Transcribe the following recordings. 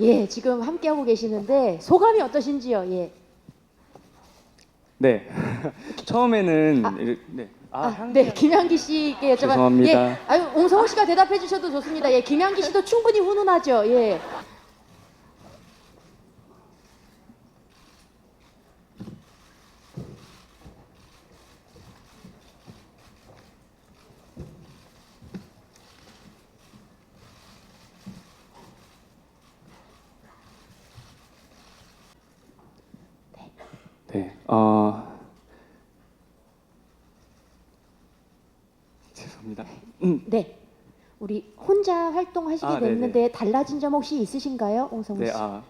예, 지금 함께하고 계시는데 소감이 어떠신지요? 예. 네. 처음에는 아. 이렇게- 네. 아, 아, 향- 네, 김향기 씨께 여쭤봐. 죄송합니다. 예, 아유, 옹성호 씨가 대답해 주셔도 좋습니다. 예, 김향기 씨도 충분히 훈훈하죠. 예. 네. 어. 죄송합니다. 네. 우리 혼자 활동하시게 아, 네네. 됐는데 달라진 점 혹시 있으신가요, 옹성호 네, 씨? 아.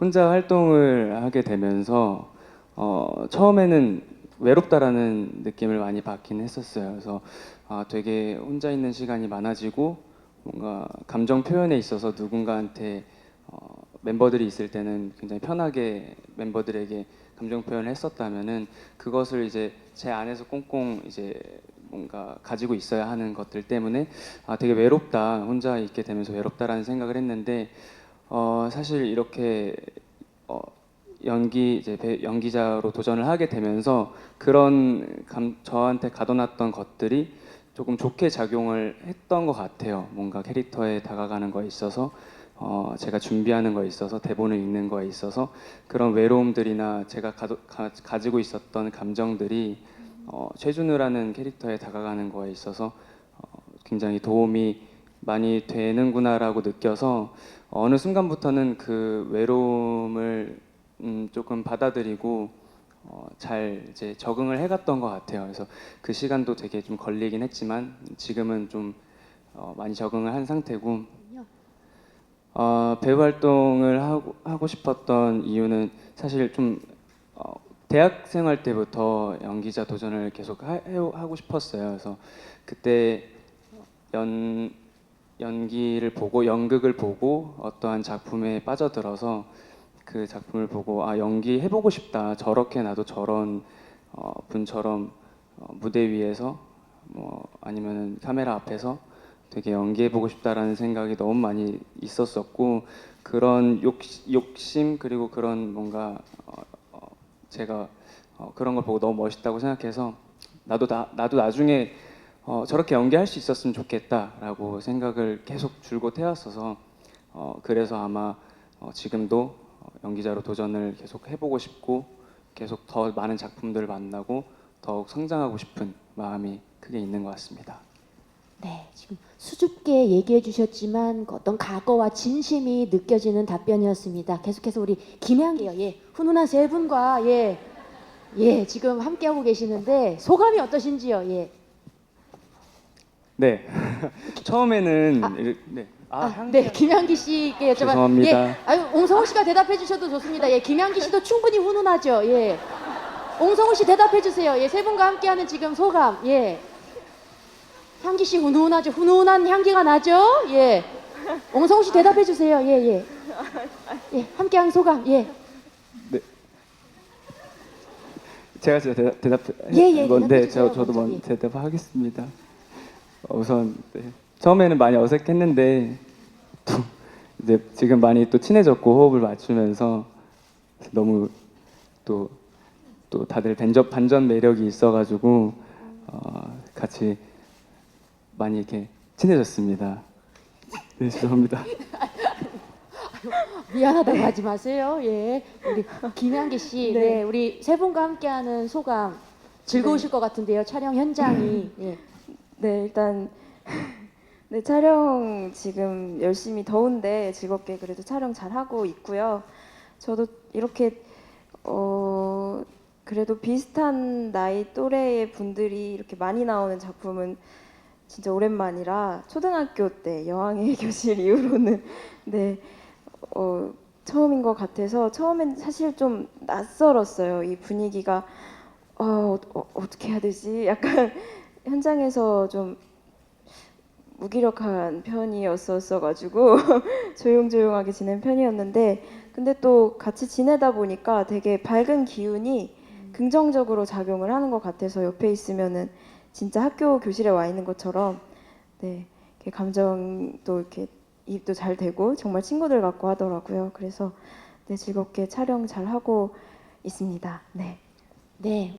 혼자 활동을 하게 되면서 어, 처음에는 외롭다라는 느낌을 많이 받긴 했었어요. 그래서 아, 되게 혼자 있는 시간이 많아지고 뭔가 감정 표현에 있어서 누군가한테 어, 멤버들이 있을 때는 굉장히 편하게 멤버들에게 감정 표현을 했었다면은 그것을 이제 제 안에서 꽁꽁 이제 뭔가 가지고 있어야 하는 것들 때문에 아 되게 외롭다 혼자 있게 되면서 외롭다라는 생각을 했는데 어 사실 이렇게 어 연기 이제 배- 연기자로 도전을 하게 되면서 그런 감, 저한테 가둬놨던 것들이 조금 좋게 작용을 했던 것 같아요. 뭔가 캐릭터에 다가가는 거에 있어서 어, 제가 준비하는 거에 있어서 대본을 읽는 거에 있어서 그런 외로움들이나 제가 가도, 가, 가지고 있었던 감정들이 어, 최준우라는 캐릭터에 다가가는 거에 있어서 어, 굉장히 도움이 많이 되는구나라고 느껴서 어느 순간부터는 그 외로움을 음, 조금 받아들이고 어, 잘 이제 적응을 해갔던 것 같아요. 그래서 그 시간도 되게 좀 걸리긴 했지만 지금은 좀 어, 많이 적응을 한 상태고 어, 배우 활동을 하고, 하고 싶었던 이유는 사실 좀 어, 대학 생활 때부터 연기자 도전을 계속 하, 해- 하고 싶었어요. 그래서 그때 연 연기를 보고 연극을 보고 어떠한 작품에 빠져들어서 그 작품을 보고 아 연기 해보고 싶다. 저렇게 나도 저런 어, 분처럼 어, 무대 위에서 뭐 아니면은 카메라 앞에서 되게 연기해보고 싶다라는 생각이 너무 많이 있었었고 그런 욕, 욕심 그리고 그런 뭔가 어, 어, 제가 어, 그런 걸 보고 너무 멋있다고 생각해서 나도 나, 나도 나중에 어, 저렇게 연기할 수 있었으면 좋겠다라고 생각을 계속 줄곧 해왔어서 어, 그래서 아마 어, 지금도 어, 연기자로 도전을 계속 해보고 싶고 계속 더 많은 작품들을 만나고 더욱 성장하고 싶은 마음이 크게 있는 것 같습니다. 네, 지금 수줍게 얘기해 주셨지만 그 어떤 각오와 진심이 느껴지는 답변이었습니다. 계속해서 우리 김향기요. 예. 훈훈한 세 분과 예. 예, 지금 함께 하고 계시는데 소감이 어떠신지요? 예. 네, 처음에는 아. 이렇게- 네, 아, 아, 향- 네, 김향기 씨께 여쭤봐. 죄송합니다. 예, 아유, 옹성호 씨가 대답해 주셔도 좋습니다. 예, 김향기 씨도 충분히 훈훈하죠. 예. 옹성호 씨 대답해 주세요. 예, 세 분과 함께하는 지금 소감. 예. 향기 씨 훈훈하죠. 훈훈한 향기가 나죠. 예. 옹성호 씨 대답해 주세요. 예, 예. 예, 함께하는 소감. 예. 제가 진짜 대답, 대답 예, 예, 건데 대답해 주세요, 저, 저도 먼저, 먼저 대답하겠습니다. 어, 우선 네. 처음에는 많이 어색했는데 또 이제 지금 많이 또 친해졌고 호흡을 맞추면서 너무 또 또 다들 반전, 반전 매력이 있어가지고 어, 같이 많이 이렇게 친해졌습니다. 네 죄송합니다. 미안하다고 하지 마세요. 예. 우리 김향기 씨. 네. 네. 우리 세 분과 함께하는 소감 즐거우실 것 같은데요. 촬영 현장이. 예. 네, 일단 네, 촬영 지금 열심히 더운데 즐겁게 그래도 촬영 잘 하고 있고요. 저도 이렇게 어 그래도 비슷한 나이 또래의 분들이 이렇게 많이 나오는 작품은 진짜 오랜만이라 초등학교 때 여왕의 교실 이후로는 네 어, 처음인 것 같아서 처음엔 사실 좀 낯설었어요. 이 분위기가 어, 어, 어떻게 해야 되지? 약간 현장에서 좀 무기력한 편이었었어 가지고 조용조용하게 지낸 편이었는데 근데 또 같이 지내다 보니까 되게 밝은 기운이 긍정적으로 작용을 하는 것 같아서 옆에 있으면은 진짜 학교 교실에 와 있는 것처럼 네 감정도 이렇게 입도 잘 되고 정말 친구들 같고 하더라고요. 그래서 네, 즐겁게 촬영 잘 하고 있습니다. 네. 네,